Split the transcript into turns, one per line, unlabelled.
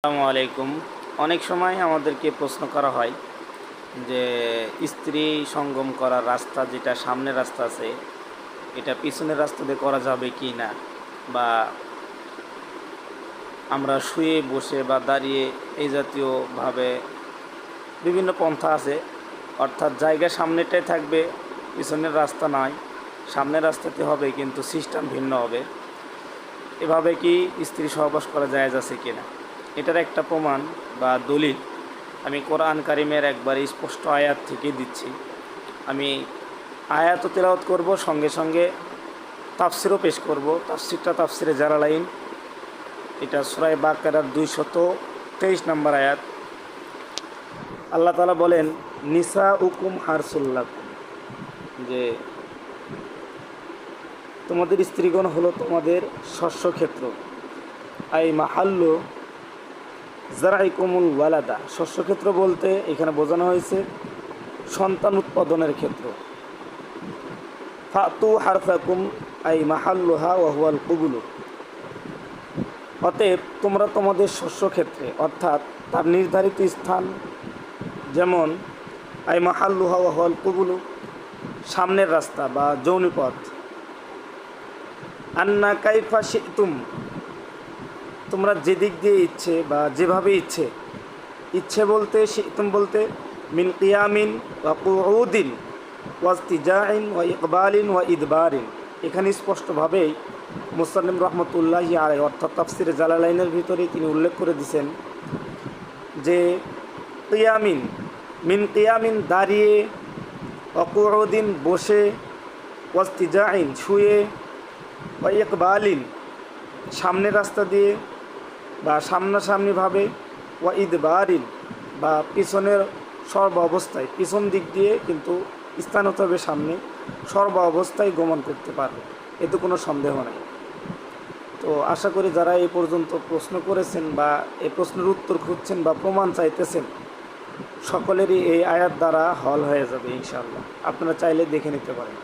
আসসালামু আলাইকুম। অনেক সময় আমাদেরকে প্রশ্ন করা হয় যে, স্ত্রী সঙ্গম করার রাস্তা যেটা সামনের রাস্তা আছে, এটা পিছনের রাস্তা দিয়ে করা যাবে কি না? বা আমরা শুয়ে বসে বা দাঁড়িয়ে এই জাতীয়ভাবে বিভিন্ন পন্থা আছে। অর্থাৎ জায়গা সামনেটাই থাকবে, পিছনের রাস্তা নয়। সামনের রাস্তাতে হবে, কিন্তু সিস্টেম ভিন্ন হবে। এভাবে কি স্ত্রী সহবাস করা যায় আছে কিনা? এটার একটা প্রমাণ বা দলিল আমি কোরআন কারিমের একবার স্পষ্ট আয়াত থেকে দিচ্ছি। আমি আয়াত তেলাওয়াত করব, সঙ্গে সঙ্গে তাফসিরও পেশ করব। তাফসিরটা তাফসিরে জালালাইন। এটা সুরাই বাকারার দুইশত তেইশ নম্বর আয়াত। আল্লাহ তালা বলেন নিসা উকুম হারসুল্লাকুম যে তোমাদের স্ত্রীগণ হলো তোমাদের শস্যক্ষেত্র। আই মাহাল্য জারাইকুমুল ওয়ালাদা। শস্যক্ষেত্র বলতে এখানে বোঝানো হয়েছে সন্তান উৎপাদনের ক্ষেত্র। ফাতু হারফাকুম আই মাহাল্লুহা ওয়াহুয়াল কুবুলু। অতএব তোমরা তোমাদের শস্যক্ষেত্রে অর্থাৎ তার নির্ধারিত স্থান যেমন আই মাহাল্লুহা ওয়াহুয়াল কুবুলু, সামনের রাস্তা বা যৌনিপথ। আন্না কাইফা শিতুম তোমরা যেদিক দিয়ে ইচ্ছে বা যেভাবে ইচ্ছে ইচ্ছে বলতে শিতুম বলতে মিন কিয়ামিন ওয়া কুউদিন ওয়াস্তিজাইন ওয়া ইকবালিন, ওয়া ইদবারিন। এখানে স্পষ্টভাবেই মুসাল্লিম রহমতুল্লাহি আলাই অর্থাৎ তাফসির জালালাইনের ভিতরে তিনি উল্লেখ করে দিছেন যে কিয়ামিন, মিন কিয়ামিন দাঁড়িয়ে অকুদিন বসে ওয়াস্তিজাইন শুয়ে বা ইকবালিন, সামনের রাস্তা দিয়ে বা সামনাসামনিভাবে ওয়া ইদবারিন বা পিছনের সর্ব অবস্থায়, পিছন দিক দিয়ে কিন্তু স্থান হতে হবে সামনে, সর্ব অবস্থায় গমন করতে পারবে। এতে কোনো সন্দেহ নেই। তো আশা করি যারা এই পর্যন্ত প্রশ্ন করেছেন বা এই প্রশ্নের উত্তর খুঁজছেন বা প্রমাণ চাইতেছেন, সকলেরই এই আয়াত দ্বারা হল হয়ে যাবে ইনশাল্লাহ আপনারা চাইলে দেখে নিতে পারেন।